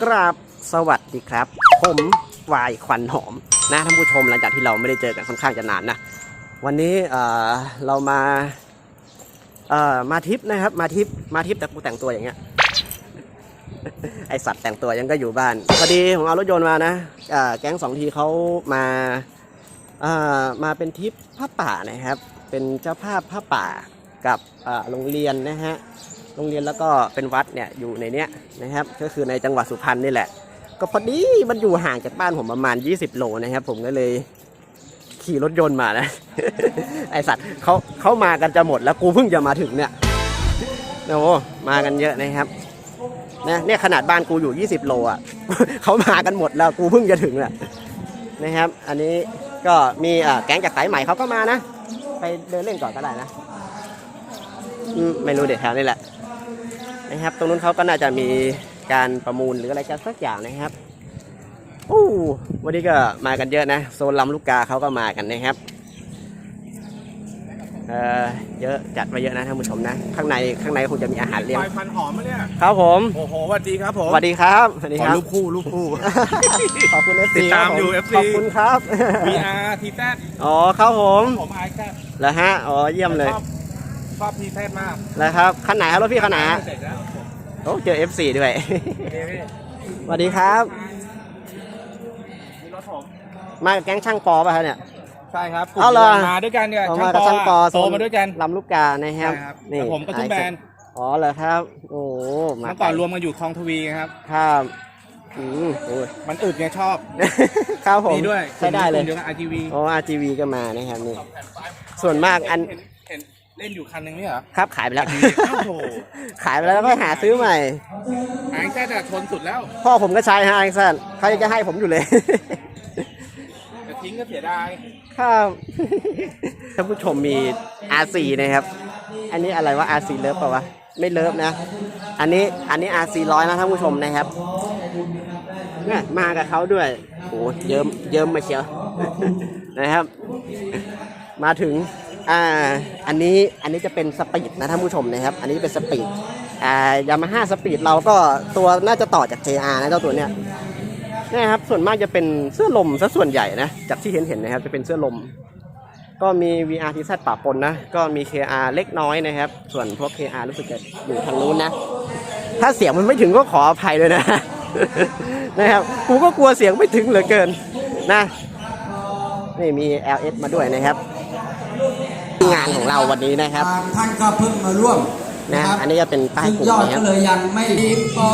กราบสวัสดีครับ ผมวายควันหอมนะท่านผู้ชมหลังจากที่เราไม่ได้เจอกันค่อนข้างจะนานนะ วันนี้เอ่อเรามาเอ่อมาทริปนะครับ มาทริปมาทริปแต่กูแต่งตัวอย่างเงี้ยไอสัตว์แต่งตัวยังก็อยู่บ้านพอดีผมเอารถยนต์มานะอ่าแก๊งสองทีเขามาเอ่ามาเป็นทริปผ้าป่านะครับ เป็นเจ้าภาพผ้าป่ากับอ่าโรงเรียนนะฮะ โรงเรียนแล้วก็เป็นวัดเนี่ยอยู่ในเนี้ยนะครับ ก็คือในจังหวัดสุพรรณนี่แหละ ก็พอดีมันอยู่ห่างจากบ้านผมประมาณ 20 โลนะครับ ผมก็เลยขี่รถยนต์มานะไอสัตว์เขาเขามากันจะหมดแล้วกูเพิ่งจะมาถึงเนี่ยโอ้มากันเยอะนะครับนะเนี่ยขนาดบ้านกูอยู่ 20 โลอะเขามากันหมดแล้วกูเพิ่งจะถึงแหละนะครับ อันนี้ก็มีแก๊งจากสายใหม่เขาก็มานะ ไปเดินเล่นก่อนก็ได้นะ ไม่รู้เด็ดแถวนี่แหละ นะครับ ตรงนู้นเขาก็น่าจะมีการประมูลหรืออะไรกันสักอย่างนะครับโอ้วันนี้ก็มากันเยอะนะ โซนลำลูกกาเขาก็มากันนะครับเออเยอะจัดมาเยอะนะท่านผู้ชมนะ ข้างในข้างในคงจะมีอาหารเลี้ยงควายพันหอมมาเนี่ย ครับผมโอ้โหสวัสดีครับผมสวัสดีครับสวัสดีขอครับรูปคู่รูปคู่ ขอบคุณ FC ติดตามครับผอยู่ FC ขอบคุณครับ VR ทีแซดอ๋อครับผมผมไอแซดแล้วฮะอ๋อเยี่ยมเลย ชอบ ชอบทีแซดมากแล้วครับคันไหนครับรถพี่คันไหนฮะเสร็จแล้วผมโอ้เจอ FC ด้วย เดี๋ยวพี่สวัสดีครับ มีรถผม มากับแก๊งช่างปอป่ะครับเนี่ย ใช่ครับเอาเหรอ มาด้วยกันเนี่ยเอามากับช่างปอโตมาด้วยกัน ลำลูกกานะครับใช่ครับนี่แต่ผมก็ทุ่งแบนอ๋อเหรอครับ โอ้มาเมื่อก่อนรวมกันอยู่คลองทวีครับ ครับอืมโอ้ย มันอึดไงชอบครับผมดีด้วยใช้ได้เลย กมเดียวกับ RTV โอ้ RGV ก็มานะครับนี่ส่วนมากอันเห็น เห็นเล่นอยู่คันหนึงไม่เหรอ ครับขายไปแล้วอ้าวโถขายไปแล้วแล้วก็หาซื้อใหม่ไอแซดอะทนสุดแล้วพ่อผมก็ใช้ฮะไอ้สันเขายังจะให้ผมอยู่เลย แต่ทิ้งก็เสียดายครับท่านผู้ชมมี R4 นะครับ อันนี้อะไรวะ R4 เลิฟป่าวะ ไม่เลิฟนะ อันนี้ อันนี้ R4 ร้อยนะท่านผู้ชมนะครับเนี่ยมากับเขาด้วย โอ้เยิ้มเยิ้มมาเชียว นะครับ มาถึง อ่าอันนี้อันนี้จะเป็นสปีดนะท่านผู้ชมนะครับ อันนี้เป็นสปีดอ่ายามาฮ่าสปีดเราก็ตัวน่าจะต่อจาก JR นะเจ้าตัวเนี้ยนะครับส่วนมากจะเป็นเสื้อลมซะส่วนใหญ่นะจากที่เห็นเห็นนะครับจะเป็นเสื้อลม ก็มี VR TZ ปะปนนะ ก็มี KR เล็กน้อยนะครับ ส่วนพวก KR รู้สึกจะอยู่ทางนู้นนะ ถ้าเสียงมันไม่ถึงก็ขออภัยเลยนะ นะครับกูก็กลัวเสียงไม่ถึงเหลือเกินนะนี่มี LS มาด้วยนะครับ งานของเราวันนี้นะครับทางท่านก็เพิ่งมาร่วมนะครับอันนี้จะเป็นป้ายซึ่งกลุ่มยอดนะคก็รับเลยยังไม่ดีพอ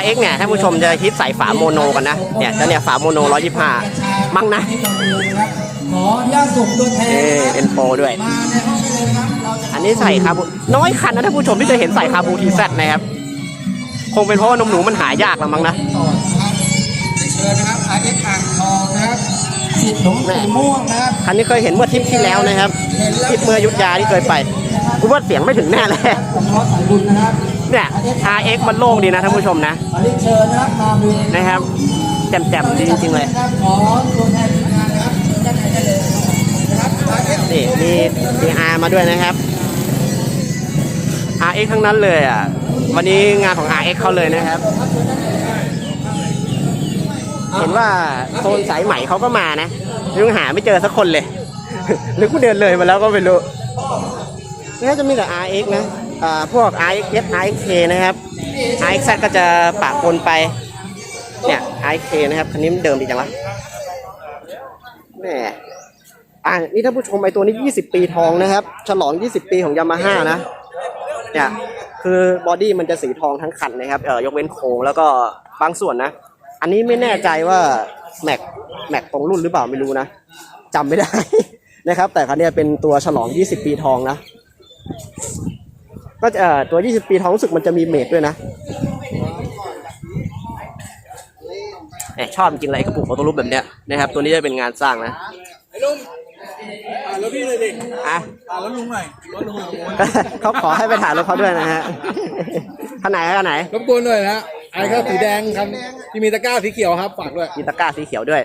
RX เนี่ยท่านผู้ชมจะคิดใส่ฝาโมโนกันนะเนี่ยจะเนี่ยฝาโมโน 125 มั้งนะให้กับลุงครับขออนุญาตส่งตัวแทนเอนะครับเอ็นโปด้วยมาในห้องเลยครับเราจะอันนี้ใส่คาบูน้อยคันนะท่านผู้ชมที่จะเห็นใส่คาบูทีแซนะครับ คงเป็นเพราะว่านมหนูมันหายากละมั้งนะต่อนะครับเชิญนะครับอาเอ็กอ่างทองนะครับสิทธิ์ หลวงสีม่วงนะครับคันนี้เคยเห็นเมื่อทริปที่แล้วนะครับทริปเมื่ออยุทธยาที่เคยไปกูว่าเสียงไม่ถึงแน่เลยผมขอสายบุญนะครับเนี่ย RX มันโล่งดีนะท่านผู้ชมนะขอเรียนเชิญนะครับมาดูนะครับแจ่มๆดีจริงๆเลยครับขอตัวแทนทีมงานนะครับด้านไหนได้เลยนะครับอาเอ็กนี่มี DR มาด้วยนะครับ RX ทั้งนั้นเลยอะวันนี้งานของ RX เขาเลยนะครับ เห็นว่าโซนสายใหม่เขาก็มานะยังหาไม่เจอสักคนเลย หรือกูเดินเลยมาแล้วก็ไม่รู้นี่จะมีแต่ RX นะอ่าพวก RX RX K นะครับ RX ก็จะปะปนไป เนี่ย RX K นะครับคันนี้มันเดิมดีจังวะแหมอ่านี่ท่านผู้ชมไอตัวนี้ 20 ปีทองนะครับ ฉลอง 20 ปีของยามาฮ่านะ เนี่ย คือบอดี้มันจะสีทองทั้งคันนะครับ เออยกเว้นโครงแล้วก็บางส่วนนะ อันนี้ไม่แน่ใจว่าแม็กแม็กตรงรุ่นหรือเปล่าไม่รู้นะจำไม่ได้ นะครับ แต่คันเนี้ยเป็นตัวฉลอง 20 ปีทองนะก็จะเอ่อตัว 20 ปีทองรู้สึกมันจะมีเมดด้วยนะแหมชอบจริงๆเลยไอ้กระปุกโฟโต้รูปแบบเนี้ยนะครับ ตัวนี้จะเป็นงานสร้างนะไอ้ลุงอ่านรถพี่เลยดิอะอ่านรถลุงหน่อยรถลุงหน่อยเขาขอให้ไปถ่ายรถเขาด้วยนะฮะคันไหนคันไหนรบกวนหน่อยนะไอ้ครับสีแดงครับที่มีตะกร้าสีเขียวครับฝากด้วยมีตะกร้าสีเขียวด้วย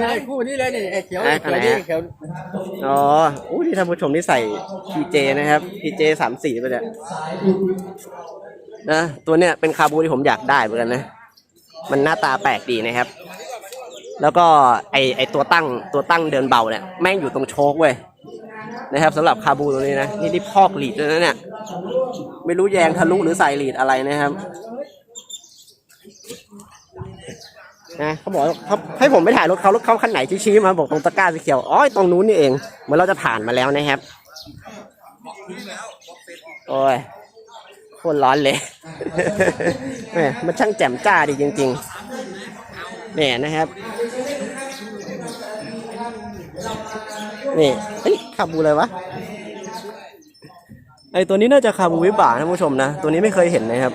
นี่คู่นี้เลยนี่ไอ้เขียวไอ้เขียวนี่เขียว อ๋ออู้ที่ท่านผู้ชมที่ใส่ PJ นะครับ PJ สามสี่ไปเนี่ยนะตัวเนี้ยเป็นคาบูที่ผมอยากได้เหมือนกันนะ มันหน้าตาแปลกดีนะครับ แล้วก็ไอไอตัวตั้งตัวตั้งเดินเบาเนี่ยแม่งอยู่ตรงโชคเว้ยนะครับสำหรับคาบูตัวนี้นะนี่ที่พอกหลีดด้วยนะเนี่ยไม่รู้แยงทะลุหรือใส่หลีดอะไรนะครับ นะเขาบอกเขาให้ผมไปถ่ายรถเขารถเขาคันไหนชี้ๆมาบอกตรงตะกร้าสีเขียวอ๋อตรงนู้นนี่เองเหมือนเราจะผ่านมาแล้วนะครับโอ้ยโคตรร้อนเลยแหมมันช่างแจ่มจ้าดีจริงๆเนี่ยนะครับนี่เฮ้ยคาบูอะไรวะไอตัวนี้น่าจะคาบูวิบากท่านผู้ชมนะ ตัวนี้ไม่เคยเห็นนะครับ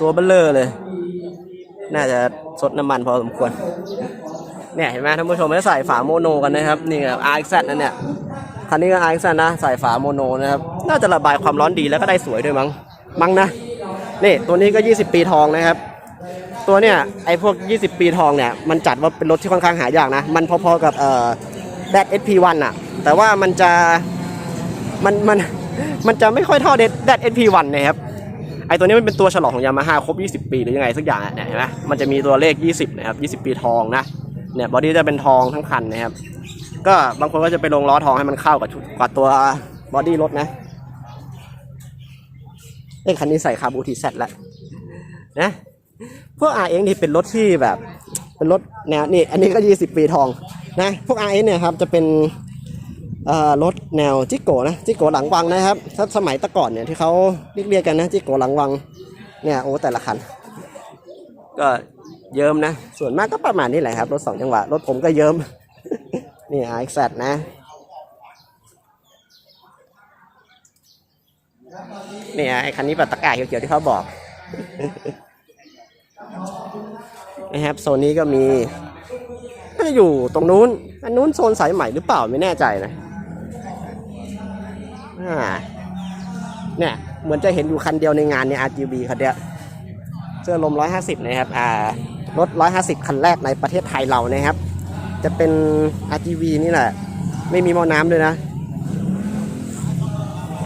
ตัวเบลเลอร์เลย น่าจะสดน้ำมันพอสมควร เนี่ยเห็นไหมท่านผู้ชมไม่ใส่ฝาโมโนกันนะครับ นี่ครับ RX นั่นเนี่ย คันนี้ก็ RX นะ ใส่ฝาโมโนนะครับ น่าจะระบายความร้อนดีแล้วก็ได้สวยด้วยมั้ง มั้งนะ นี่ตัวนี้ก็ 20 ปีทองนะครับ ตัวเนี่ยไอพวก 20 ปีทองเนี่ย มันจัดว่าเป็นรถที่ค่อนข้างหายากนะ มันพอๆกับเอ่อ d a SP1 อะแต่ว่ามันจะ มัน มัน มันจะไม่ค่อยเท่า d a SP1 นะครับ ไอตัวนี้มันเป็นตัวฉลองของยามาฮ่าครบ 20 ปีหรือยังไงสักอย่างเนี่ยเห็นไหมมันจะมีตัวเลข 20นะครับ20 ปีทองนะเนี่ยบอดี้จะเป็นทองทั้งคันนะครับ ก็บางคนก็จะไปลงล้อทองให้มันเข้ากับกับตัวบอดี้รถนะเอ้คันนี้ใส่คาบูทีเซตแล้วนะพวก RX นี่เป็นรถที่แบบ เป็นรถแนวนี่อันนี้ก็ 20 ปีทองนะพวก RX เนี่ยครับจะเป็น รถแนวจิโก้นะจิโก้หลังวังนะครับ ถ้าสมัยตะก่อนเนี่ยที่เขาเรียกเรียกกันนะจิโก้หลังวังเนี่ยโอ้แต่ละคัน ก็เยิ้มนะ ส่วนมากก็ประมาณนี้แหละครับ รถสองจังหวะ รถผมก็เยิ้ม นี่ RX นะเนี่ยไอคันนี้ปัตตะกร้าเขียวๆที่เขาบอกนะครับโซนนี้ก็มีน่าจะอยู่ตรงนู้น อันนู้นโซนสายใหม่หรือเปล่าไม่แน่ใจนะ อ่าเนี่ยเหมือนจะเห็นอยู่คันเดียวในงานเนี่ย RGB คันเดียวเสื้อลม 150 นะครับอ่ารถ 150 คันแรกในประเทศไทยเรานะครับ จะเป็น RGB นี่แหละ ไม่มีหม้อน้ำด้วยนะ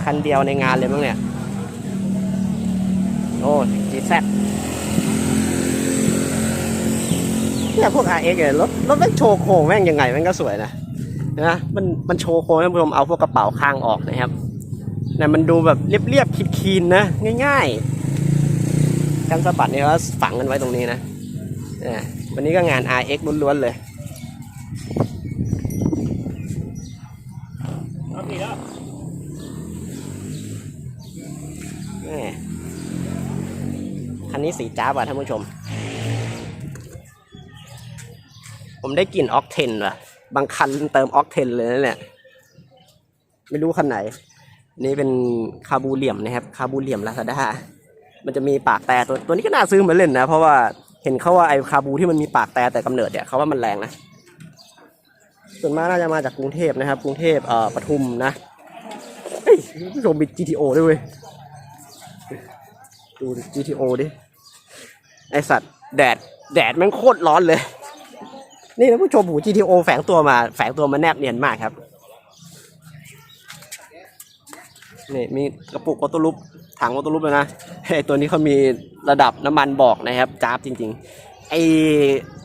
คันเดียวในงานเลยมั้งเนี่ย โอ้ GZ เนี่ยพวก RX เนี่ยรถรถแม่งโชว์โครงแม่งยังไงแม่งก็สวยนะนะมันมันโชว์โครงให้ผู้ชมเอาพวกกระเป๋าข้างออกนะครับ เนี่ยมันดูแบบเรียบๆคีนนะ ง่ายๆกันสะบัดเนี่ยก็ฝังกันไว้ตรงนี้นะเนี่ยวันนี้ก็งาน RX ล้วนๆเลยนี่คันนี้สีจ้าบ่ะท่านผู้ชม ผมได้กลิ่นออกเทนว่ะ บางคันเติมออกเทนเลยนะเนี่ย ไม่รู้คันไหน นี่เป็นคาบูเหลี่ยมนะครับ คาบูเหลี่ยมลาซาด้ามันจะมีปากแต่ตัวตัวนี้ก็น่าซื้อมาเล่นนะ เพราะว่าเห็นเขาว่าไอ้คาบูที่มันมีปากแต่แต่กำเนิดเนี่ยเขาว่ามันแรงนะ ส่วนมากน่าจะมาจากกรุงเทพนะครับ กรุงเทพเอ่อปทุมนะเฮ้ยผู้ชมมี GTO ด้วยเว้ยดู GTO ดิ ไอสัตว์แดดแดดแม่งโคตรร้อนเลย นี่นะผู้ชมหู GTO แฝงตัวมาแฝงตัวมาแนบเนียนมากครับ นี่มีกระปุกออโต้ลุปถังออโต้ลุปเลยนะไอตัวนี้เขามีระดับน้ำมันบอกนะครับจ้าบจริง ๆ ไอ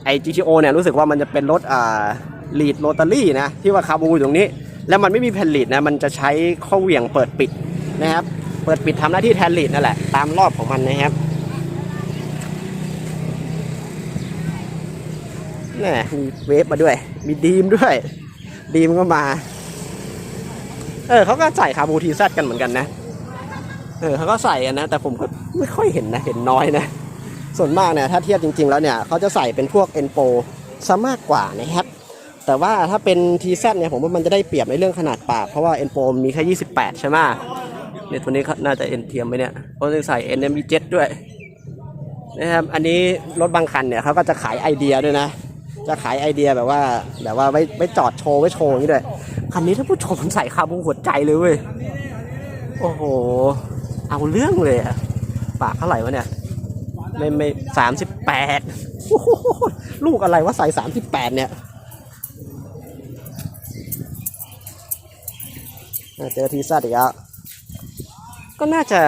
ไอ GTO เนี่ยรู้สึกว่ามันจะเป็นรถอ่าลีดโรตารี่นะที่ว่าคาบูอยู่ตรงนี้ แล้วมันไม่มีแผ่นลีดนะมันจะใช้ข้อเหวี่ยงเปิดปิดนะครับ เปิดปิดทำหน้าที่แทนลีดนั่นแหละตามรอบของมันนะครับนี่มีเวฟมาด้วย มีดีมด้วย ดีมก็มา เออเขาก็ใส่คาบูทีแซดกันเหมือนกันนะ เออเขาก็ใส่กันนะ แต่ผมก็ไม่ค่อยเห็นนะ เห็นน้อยนะ ส่วนมากเนี่ยถ้าเทียบจริง ๆ แล้วเนี่ยเขาจะใส่เป็นพวกเอ็นโปซะมากกว่านะครับ แต่ว่าถ้าเป็นทีแซเนี่ยผมว่ามันจะได้เปรียบในเรื่องขนาดปาก เพราะว่าเอ็นโปมีแค่ 28 ใช่ไหมเนี่ยตัวนี้น่าจะเอ็นเทียมไหมเนี่ยเขาจะใส่ NME7 ด้วยนะครับ อันนี้รถบางคันเนี่ยเขาก็จะขายไอเดียด้วยนะ จะขายไอเดียแบบว่าแบบว่าไว้ไว้จอดโชว์ไว้โชว์อย่างนี้ด้วย คันนี้ถ้าผู้ชมใส่คาบูหัวใจเลยเว้ย โอ้โห เอาเรื่องเลยอะปากเท่าไหร่วะเนี่ย ไม่ไม่สามสิบแปดลูกอะไรวะใส่สามสิบแปดเนี่ยเจอทีซัดอีกแล้วก็น่าจะ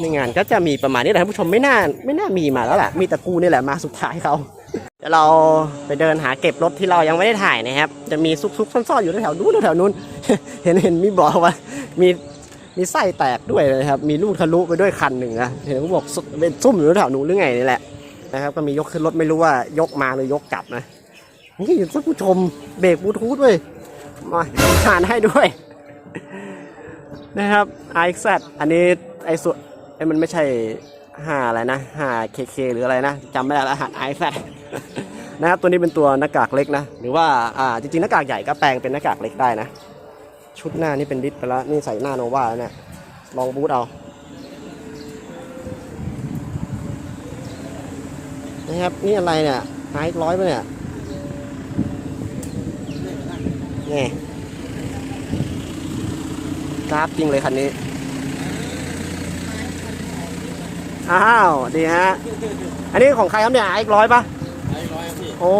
ในงานก็จะมีประมาณนี้แหละท่านผู้ชมไม่น่าไม่น่ามีมาแล้วแหละมีแต่กูนี่แหละมาสุดท้ายเขา ดี๋ยวเราไปเดินหาเก็บรถที่เรายังไม่ได้ถ่ายนะครับ จะมีซุกๆซ่อนๆอยู่แถวนู้นแถวนู้น เห็นเห็นมีบอกว่ามีมีไส้แตกด้วยเลยครับ มีลูกทะลุไปด้วยคันหนึ่งนะ เห็นเขาบอกเป็นซุ่มอยู่แถวนู้นหรือไงนี่แหละนะครับ ก็มียกขึ้นรถไม่รู้ว่ายกมาหรือยกกลับนะ นี่ท่านผู้ชมเบรกบลูทูธด้วยมาอ่านให้ด้วย นะครับ RXZ อันนี้ไอ้ส่วนไอ้มันไม่ใช่ห้าอะไรนะห้า KK หรืออะไรนะจำไม่ได้แล้วหัน RXZ นะครับตัวนี้เป็นตัวหน้ากากเล็กนะ หรือว่าอ่าจริงๆหน้ากากใหญ่ก็แปลงเป็นหน้ากากเล็กได้นะ ชุดหน้านี่เป็นดิสไปแล้วนี่ใส่หน้าโนวาแล้วเนี่ยลองบูทเอานะครับนี่อะไรเนี่ยไฮร้อยปะเนี่ยนี่กราฟจริงเลยคันนี้ อ้าว ดีฮะ อันนี้ของใครครับเนี่ยไอร้อยปะ โอ้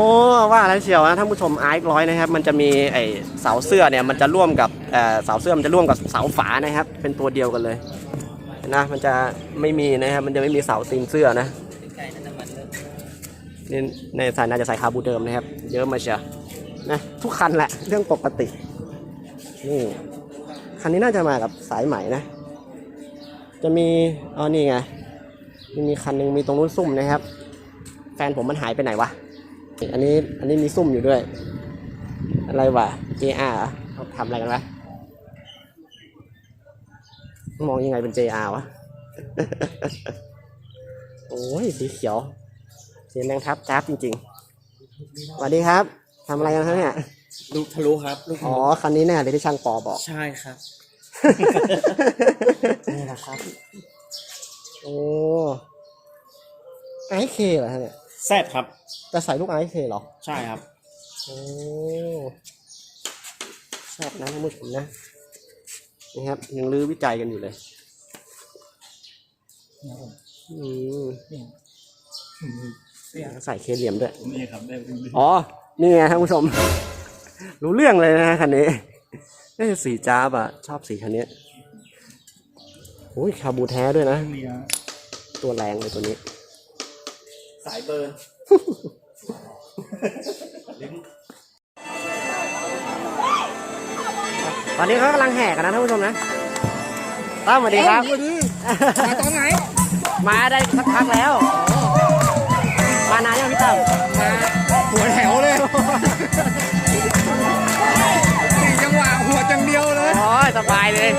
ว่าแล้วเชียวนะท่านผู้ชมไอซ์ร้อยนะครับ มันจะมีไอเสาเสื้อเนี่ยมันจะร่วมกับเอ่อเสาเสื้อมันจะร่วมกับเสาฝานะครับ เป็นตัวเดียวกันเลยนะมันจะไม่มีนะครับ มันจะไม่มีเสาตีนเสื้อนะนี่ในสายน่าจะใส่คาบูเดิมนะครับ เยอะมาเชียวนะทุกคันแหละเรื่องปกตินี่คันนี้น่าจะมากับสายใหม่นะ จะมีอ๋อนี่ไงมีคันหนึงมีตรงนู้นซุ่มนะครับ แฟนผมมันหายไปไหนวะ อันนี้อันนี้มีซุ่มอยู่ด้วย อะไรวะ JR เหรอเขาทำอะไรกันวะ มองยังไงเป็น JR วะ โอ้ยสีเขียวสีแดงทับจ้าบจริงๆสวัสดีครับทำอะไรกันครับเนี่ยลูกทะลุครับลูกอ๋อคันนี้แน่เลยที่ช่างปอบอก ใช่ครับ นี่นะครับ โอ้ไอเคเหรอฮะเนี่ย แซดครับ จะใส่ลูกไอเคเหรอ ใช่ครับ โอ้แซ่บนะท่านผู้ชมนะนี่ครับยังรื้อวิจัยกันอยู่เลยอืมใส่เคสเหลี่ยมด้วย นี่ครับได้อ๋อ นี่ไงท่านผู้ชม รู้เรื่องเลยนะคันนี้เอ้ยสีจ้าบอะชอบสีคันนี้โอ้ยคาบูแท้ด้วยนะตัวแรงเลยตัวนี้ สายเบิร์นตอนนี้เขากำลังแห่กันนะท่านผู้ชมนะตั้มสวัสดีครับ มาตอนไหน มาได้สักพักแล้ว มานานยังพี่ตั้มมาหัวแถวเลยสี่จังหวะหัวจังเดียวเลย โอ้ยสบายเลย